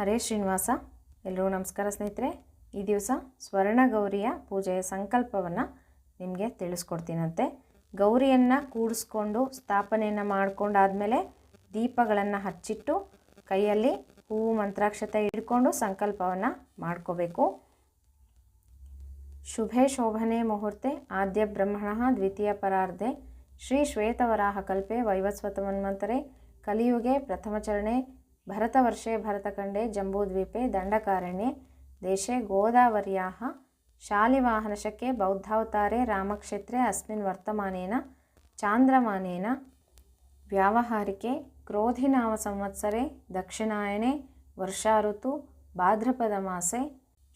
ಹರೇ ಶ್ರೀನಿವಾಸ ಎಲ್ಲರಿಗೂ ನಮಸ್ಕಾರ ಸ್ನೇಹಿತರೆ. ಈ ದಿವಸ ಸ್ವರ್ಣ ಗೌರಿಯ ಪೂಜೆಯ ಸಂಕಲ್ಪವನ್ನು ನಿಮಗೆ ತಿಳಿಸ್ಕೊಡ್ತೀನಂತೆ. ಗೌರಿಯನ್ನು ಕೂಡಿಸ್ಕೊಂಡು ಸ್ಥಾಪನೆಯನ್ನು ಮಾಡಿಕೊಂಡಾದಮೇಲೆ ದೀಪಗಳನ್ನು ಹಚ್ಚಿಟ್ಟು ಕೈಯಲ್ಲಿ ಹೂವು ಮಂತ್ರಾಕ್ಷತೆ ಹಿಡ್ಕೊಂಡು ಸಂಕಲ್ಪವನ್ನು ಮಾಡ್ಕೋಬೇಕು. ಶುಭೆ ಶೋಭನೆ ಮುಹೂರ್ತೆ ಆದ್ಯ ಬ್ರಹ್ಮಣ ದ್ವಿತೀಯ ಪರಾರ್ಧೆ. ಶ್ರೀ ಶ್ವೇತವರಾಹ ಕಲ್ಪೆ ವೈವಸ್ವತ ಪ್ರಥಮಚರಣೆ ಕಲಿಯುಗೆ ಪ್ರಥಮ ಜಂಬೂದ್ವೀಪೆ ದಂಡಕಾರಣ್ಯೆ ದೇಶೆ जम्बूद्वीपे ಶಾಲಿವಾಹನಶಕೆ ಬೌದ್ಧಾವತಾರೆ ರಾಮಕ್ಷೇತ್ರೆ ಅಸ್ಮಿನ್ ವರ್ತಮಾನೇನ ಚಾಂದ್ರಮಾನೇನ ವ್ಯಾವಹಾರಿಕೆ ಕ್ರೋಧಿನಾಮ ಸಂವತ್ಸರೆ व्यावहारिके ವರ್ಷಾಋತು ಭಾದ್ರಪದ ಮಾಸೆ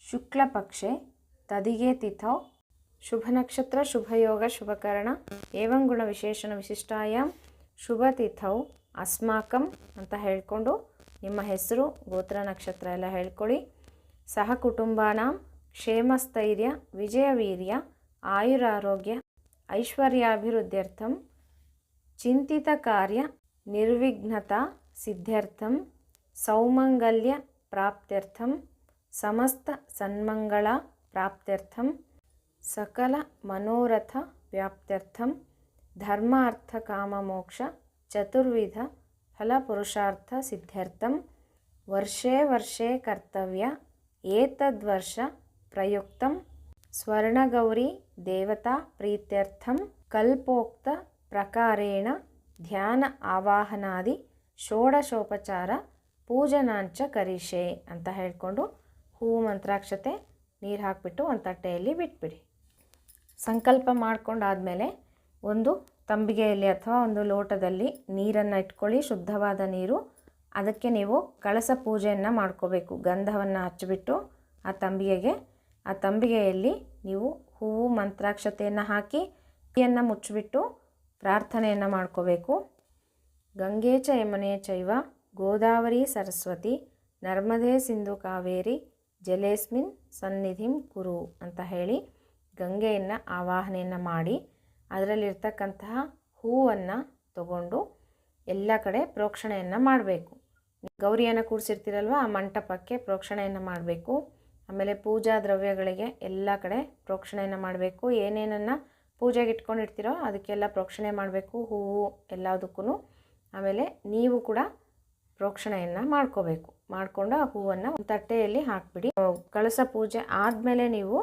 ಶುಕ್ಲಪಕ್ಷೆ ತದಿಗೆ ತಿಥೌ ಶುಭ ನಕ್ಷತ್ರ ಶುಭಯೋಗ ಶುಭಕರಣ ಏವಂ ಗುಣ ವಿಶೇಷಣ ವಿಶಿಷ್ಟಾಯಾಮ್ ಶುಭ ತಿಥೌ ಅಸ್ಮಾಕಂ ಅಂತ ಹೇಳ್ಕೊಂಡು ನಿಮ್ಮ ಹೆಸರು, ಗೋತ್ರ, ನಕ್ಷತ್ರ ಎಲ್ಲ ಹೇಳ್ಕೊಳ್ಳಿ. ಸಹ ಕುಟುಂಬಾನಾಂ ಕ್ಷೇಮಸ್ಥೈರ್ಯ, ವಿಜಯವೀರ್ಯ, ಆಯುರಾರೋಗ್ಯ, ಐಶ್ವರ್ಯಾಭಿವೃದ್ಧ್ಯರ್ಥಂ, ಚಿಂತಿತ ಕಾರ್ಯ, ನಿರ್ವಿಘ್ನತಾ ಸಿದ್ಧ್ಯರ್ಥಂ, ಸೌಮಂಗಲ್ಯ ಪ್ರಾಪ್ತ್ಯರ್ಥಂ, ಸಮಸ್ತ ಸನ್ಮಂಗಳ ಪ್ರಾಪ್ತ್ಯರ್ಥಂ, ಸಕಲ ಮನೋರಥ ವ್ಯಾಪ್ತ್ಯರ್ಥಂ, ಧರ್ಮಾರ್ಥ ಕಾಮಮೋಕ್ಷ ಚತುರ್ವಿಧ ಫಲಪುರುಷಾರ್ಥ ಸಿದ್ಧ್ಯರ್ಥಂ ವರ್ಷೇ ವರ್ಷೇ ಕರ್ತವ್ಯ ಏತದ್ವರ್ಷ ಪ್ರಯುಕ್ತಂ ಸ್ವರ್ಣಗೌರಿ ದೇವತಾ ಪ್ರೀತ್ಯರ್ಥಂ ಕಲ್ಪೋಕ್ತ ಪ್ರಕಾರೇಣ ಧ್ಯಾನ ಆವಾಹನಾದಿ ಷೋಡಶೋಪಚಾರ ಪೂಜನಾಂಚ ಕರಿಷೆ ಅಂತ ಹೇಳಿಕೊಂಡು ಹೂ ಮಂತ್ರಾಕ್ಷತೆ ನೀರು ಹಾಕಿಬಿಟ್ಟು ಒಂದು ತಟ್ಟೆಯಲ್ಲಿ ಬಿಟ್ಬಿಡಿ. ಸಂಕಲ್ಪ ಮಾಡ್ಕೊಂಡಾದಮೇಲೆ ಒಂದು ತಂಬಿಗೆಯಲ್ಲಿ ಅಥವಾ ಒಂದು ಲೋಟದಲ್ಲಿ ನೀರನ್ನು ಇಟ್ಕೊಳ್ಳಿ, ಶುದ್ಧವಾದ ನೀರು. ಅದಕ್ಕೆ ನೀವು ಕಳಸ ಪೂಜೆಯನ್ನು ಮಾಡ್ಕೋಬೇಕು. ಗಂಧವನ್ನು ಹಚ್ಚಿಬಿಟ್ಟು ಆ ತಂಬಿಗೆಗೆ. ಆ ತಂಬಿಗೆಯಲ್ಲಿ ನೀವು ಹೂವು, ಮಂತ್ರಾಕ್ಷತೆಯನ್ನು ಹಾಕಿ ಕೈಯನ್ನು ಮುಚ್ಚಿಬಿಟ್ಟು ಪ್ರಾರ್ಥನೆಯನ್ನು ಮಾಡ್ಕೋಬೇಕು. ಗಂಗೆ ಚ ಚೈವ, ಗೋದಾವರಿ ಸರಸ್ವತಿ, ನರ್ಮದೆ ಸಿಂಧು ಕಾವೇರಿ, ಜಲೇಸ್ಮಿನ್ ಸನ್ನಿಧಿಂ ಕುರು ಅಂತ ಹೇಳಿ ಗಂಗೆಯನ್ನು ಆವಾಹನೆಯನ್ನು ಮಾಡಿ ಅದರಲ್ಲಿರ್ತಕ್ಕಂತಹ ಹೂವನ್ನು ತಗೊಂಡು ಎಲ್ಲ ಕಡೆ ಪ್ರೋಕ್ಷಣೆಯನ್ನು ಮಾಡಬೇಕು. ಗೌರಿಯನ್ನು ಕೂರಿಸಿರ್ತೀರಲ್ವ ಆ ಮಂಟಪಕ್ಕೆ ಪ್ರೋಕ್ಷಣೆಯನ್ನು ಮಾಡಬೇಕು. ಆಮೇಲೆ ಪೂಜಾ ದ್ರವ್ಯಗಳಿಗೆ ಎಲ್ಲ ಕಡೆ ಪ್ರೋಕ್ಷಣೆಯನ್ನು ಮಾಡಬೇಕು. ಏನೇನನ್ನು ಪೂಜೆಗೆ ಇಟ್ಕೊಂಡಿರ್ತೀರೋ ಅದಕ್ಕೆಲ್ಲ ಪ್ರೋಕ್ಷಣೆ ಮಾಡಬೇಕು. ಹೂವು ಎಲ್ಲದಕ್ಕೂ ಆಮೇಲೆ ನೀವು ಕೂಡ ಪ್ರೋಕ್ಷಣೆಯನ್ನು ಮಾಡ್ಕೋಬೇಕು. ಮಾಡಿಕೊಂಡು ಆ ಹೂವನ್ನು ತಟ್ಟೆಯಲ್ಲಿ ಹಾಕಿಬಿಡಿ. ಕಳಸ ಪೂಜೆ ಆದಮೇಲೆ ನೀವು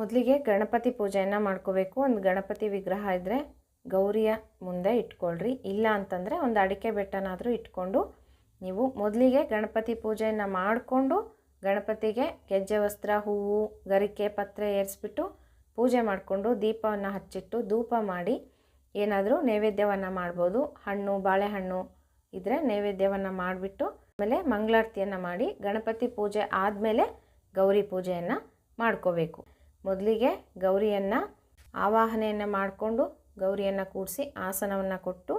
ಮೊದಲಿಗೆ ಗಣಪತಿ ಪೂಜೆಯನ್ನು ಮಾಡ್ಕೋಬೇಕು. ಒಂದು ಗಣಪತಿ ವಿಗ್ರಹ ಇದ್ದರೆ ಗೌರಿಯ ಮುಂದೆ ಇಟ್ಕೊಳ್ರಿ. ಇಲ್ಲ ಅಂತಂದರೆ ಒಂದು ಅಡಿಕೆ ಬೆಟ್ಟನಾದರೂ ಇಟ್ಕೊಂಡು ನೀವು ಮೊದಲಿಗೆ ಗಣಪತಿ ಪೂಜೆಯನ್ನು ಮಾಡಿಕೊಂಡು ಗಣಪತಿಗೆ ಗೆಜ್ಜೆ ವಸ್ತ್ರ, ಹೂವು, ಗರಿಕೆ, ಪತ್ರೆ ಏರಿಸ್ಬಿಟ್ಟು ಪೂಜೆ ಮಾಡಿಕೊಂಡು ದೀಪವನ್ನು ಹಚ್ಚಿಟ್ಟು ಧೂಪ ಮಾಡಿ ಏನಾದರೂ ನೈವೇದ್ಯವನ್ನು ಮಾಡ್ಬೋದು. ಹಣ್ಣು, ಬಾಳೆಹಣ್ಣು ಇದ್ದರೆ ನೈವೇದ್ಯವನ್ನು ಮಾಡಿಬಿಟ್ಟು ಆಮೇಲೆ ಮಂಗಳಾರತಿಯನ್ನು ಮಾಡಿ ಗಣಪತಿ ಪೂಜೆ ಆದಮೇಲೆ ಗೌರಿ ಪೂಜೆಯನ್ನು ಮಾಡ್ಕೋಬೇಕು. ಮೊದಲಿಗೆ ಗೌರಿಯನ್ನು ಆವಾಹನೆಯನ್ನು ಮಾಡಿಕೊಂಡು ಗೌರಿಯನ್ನು ಕೂಡಿಸಿ ಆಸನವನ್ನು ಕೊಟ್ಟು,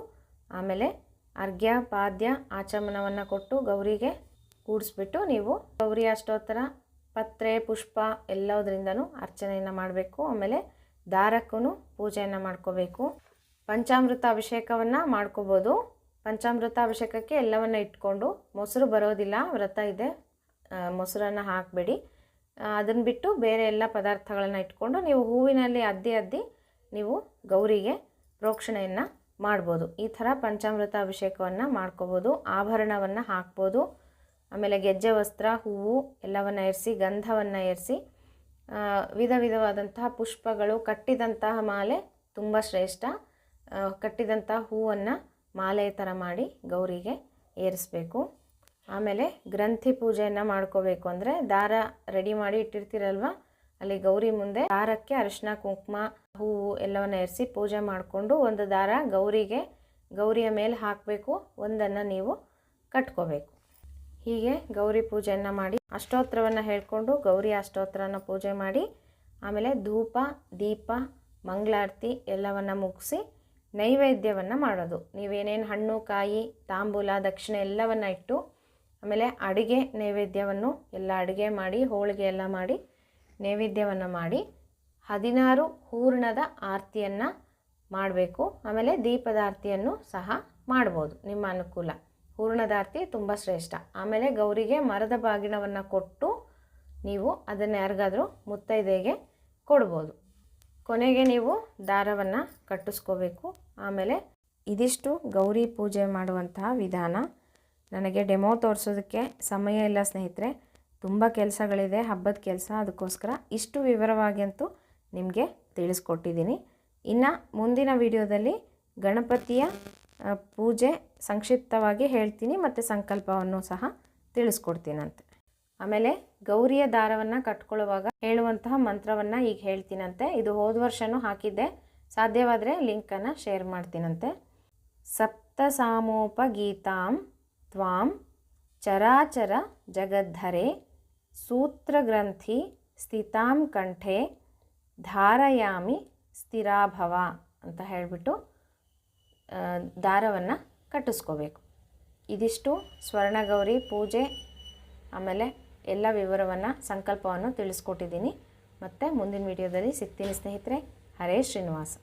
ಆಮೇಲೆ ಅರ್ಘ್ಯ ಪಾದ್ಯ ಆಚಮನವನ್ನು ಕೊಟ್ಟು ಗೌರಿಗೆ ಕೂಡಿಸ್ಬಿಟ್ಟು ನೀವು ಗೌರಿ ಅಷ್ಟೋತ್ತರ ಪತ್ರೆ, ಪುಷ್ಪ ಎಲ್ಲದರಿಂದನೂ ಅರ್ಚನೆಯನ್ನು ಮಾಡಬೇಕು. ಆಮೇಲೆ ದಾರಕ್ಕೂ ಪೂಜೆಯನ್ನು ಮಾಡ್ಕೋಬೇಕು. ಪಂಚಾಮೃತ ಅಭಿಷೇಕವನ್ನು ಮಾಡ್ಕೋಬೋದು. ಪಂಚಾಮೃತ ಅಭಿಷೇಕಕ್ಕೆ ಎಲ್ಲವನ್ನು ಇಟ್ಕೊಂಡು ಮೊಸರು ಬರೋದಿಲ್ಲ, ವ್ರತ ಇದೆ. ಮೊಸರನ್ನು ಹಾಕಬೇಡಿ. ಅದನ್ನು ಬಿಟ್ಟು ಬೇರೆ ಎಲ್ಲ ಪದಾರ್ಥಗಳನ್ನು ಇಟ್ಕೊಂಡು ನೀವು ಹೂವಿನಲ್ಲಿ ಅದ್ದಿ ಅದ್ದಿ ನೀವು ಗೌರಿಗೆ ಪ್ರೋಕ್ಷಣೆಯನ್ನು ಮಾಡ್ಬೋದು. ಈ ಥರ ಪಂಚಾಮೃತ ಅಭಿಷೇಕವನ್ನು ಮಾಡ್ಕೋಬೋದು. ಆಭರಣವನ್ನು ಹಾಕ್ಬೋದು. ಆಮೇಲೆ ಗೆಜ್ಜೆ ವಸ್ತ್ರ, ಹೂವು ಎಲ್ಲವನ್ನು ಏರಿಸಿ, ಗಂಧವನ್ನು ಏರಿಸಿ ವಿಧ ವಿಧವಾದಂತಹ ಪುಷ್ಪಗಳು, ಕಟ್ಟಿದಂತಹ ಮಾಲೆ ತುಂಬ ಶ್ರೇಷ್ಠ. ಕಟ್ಟಿದಂತಹ ಹೂವನ್ನು ಮಾಲೆ ಥರ ಮಾಡಿ ಗೌರಿಗೆ ಏರಿಸಬೇಕು. ಆಮೇಲೆ ಗ್ರಂಥಿ ಪೂಜೆಯನ್ನು ಮಾಡ್ಕೋಬೇಕು ಅಂದರೆ ದಾರ ರೆಡಿ ಮಾಡಿ ಇಟ್ಟಿರ್ತೀರಲ್ವ? ಅಲ್ಲಿ ಗೌರಿ ಮುಂದೆ ದಾರಕ್ಕೆ ಅರಿಶಿನ, ಕುಂಕುಮ, ಹೂವು ಎಲ್ಲವನ್ನು ಎರಿಸಿ ಪೂಜೆ ಮಾಡಿಕೊಂಡು ಒಂದು ದಾರ ಗೌರಿಗೆ, ಗೌರಿಯ ಮೇಲೆ ಹಾಕಬೇಕು, ಒಂದನ್ನು ನೀವು ಕಟ್ಕೋಬೇಕು. ಹೀಗೆ ಗೌರಿ ಪೂಜೆಯನ್ನು ಮಾಡಿ ಅಷ್ಟೋತ್ರವನ್ನು ಹೇಳ್ಕೊಂಡು ಗೌರಿ ಅಷ್ಟೋತ್ತರನ ಪೂಜೆ ಮಾಡಿ, ಆಮೇಲೆ ಧೂಪ, ದೀಪ, ಮಂಗಳಾರತಿ ಎಲ್ಲವನ್ನು ಮುಗಿಸಿ ನೈವೇದ್ಯವನ್ನು ಮಾಡೋದು. ನೀವೇನೇನು ಹಣ್ಣು, ಕಾಯಿ, ತಾಂಬೂಲ, ದಕ್ಷಿಣ ಎಲ್ಲವನ್ನು ಇಟ್ಟು ಆಮೇಲೆ ಅಡುಗೆ ನೈವೇದ್ಯವನ್ನು ಎಲ್ಲ ಅಡುಗೆ ಮಾಡಿ, ಹೋಳಿಗೆ ಎಲ್ಲ ಮಾಡಿ, ನೈವೇದ್ಯವನ್ನು ಮಾಡಿ, ಹದಿನಾರು ಹೂರ್ಣದ ಆರತಿಯನ್ನು ಮಾಡಬೇಕು. ಆಮೇಲೆ ದೀಪದ ಆರತಿಯನ್ನು ಸಹ ಮಾಡ್ಬೋದು, ನಿಮ್ಮ ಅನುಕೂಲ. ಹೂರ್ಣದಾರ್ತಿ ತುಂಬ ಶ್ರೇಷ್ಠ. ಆಮೇಲೆ ಗೌರಿಗೆ ಮರದ ಬಾಗಿಣವನ್ನು ಕೊಟ್ಟು ನೀವು ಅದನ್ನು ಯಾರಿಗಾದರೂ ಮುತ್ತೈದೆಗೆ ಕೊಡ್ಬೋದು. ಕೊನೆಗೆ ನೀವು ದಾರವನ್ನು ಕಟ್ಟಿಸ್ಕೋಬೇಕು. ಆಮೇಲೆ ಇದಿಷ್ಟು ಗೌರಿ ಪೂಜೆ ಮಾಡುವಂತಹ ವಿಧಾನ. ನನಗೆ ಡೆಮೋ ತೋರಿಸೋದಕ್ಕೆ ಸಮಯ ಇಲ್ಲ ಸ್ನೇಹಿತರೆ. ತುಂಬ ಕೆಲಸಗಳಿದೆ, ಹಬ್ಬದ ಕೆಲಸ. ಅದಕ್ಕೋಸ್ಕರ ಇಷ್ಟು ವಿವರವಾಗಿ ಅಂತೂ ನಿಮಗೆ ತಿಳಿಸ್ಕೊಟ್ಟಿದ್ದೀನಿ. ಇನ್ನು ಮುಂದಿನ ವಿಡಿಯೋದಲ್ಲಿ ಗಣಪತಿಯ ಪೂಜೆ ಸಂಕ್ಷಿಪ್ತವಾಗಿ ಹೇಳ್ತೀನಿ ಮತ್ತು ಸಂಕಲ್ಪವನ್ನು ಸಹ ತಿಳಿಸ್ಕೊಡ್ತೀನಂತೆ. ಆಮೇಲೆ ಗೌರಿಯ ದಾರವನ್ನು ಕಟ್ಕೊಳ್ಳುವಾಗ ಹೇಳುವಂತಹ ಮಂತ್ರವನ್ನು ಈಗ ಹೇಳ್ತೀನಂತೆ. ಇದು ಹೋದ ವರ್ಷವೂ ಹಾಕಿದ್ದೆ. ಸಾಧ್ಯವಾದರೆ ಲಿಂಕನ್ನು ಶೇರ್ ಮಾಡ್ತೀನಂತೆ. ಸಪ್ತಸಾಮೋಪಗೀತಾಂ ತ್ವಾಂ ಚರಾಚರ ಜಗದ್ಧರೆ ಸೂತ್ರಗ್ರಂಥಿ ಸ್ಥಿತಾಂ ಕಂಠೆ ಧಾರಯಾಮಿ ಸ್ಥಿರಾಭವ ಅಂತ ಹೇಳಿಬಿಟ್ಟು ದಾರವನ್ನು ಕಟ್ಟಿಸ್ಕೋಬೇಕು. ಇದಿಷ್ಟು ಸ್ವರ್ಣಗೌರಿ ಪೂಜೆ, ಆಮೇಲೆ ಎಲ್ಲ ವಿವರವನ್ನು, ಸಂಕಲ್ಪವನ್ನು ತಿಳಿಸ್ಕೊಟ್ಟಿದ್ದೀನಿ. ಮತ್ತು ಮುಂದಿನ ವಿಡಿಯೋದಲ್ಲಿ ಸಿಗ್ತೀನಿ ಸ್ನೇಹಿತರೆ. ಹರೇ ಶ್ರೀನಿವಾಸ.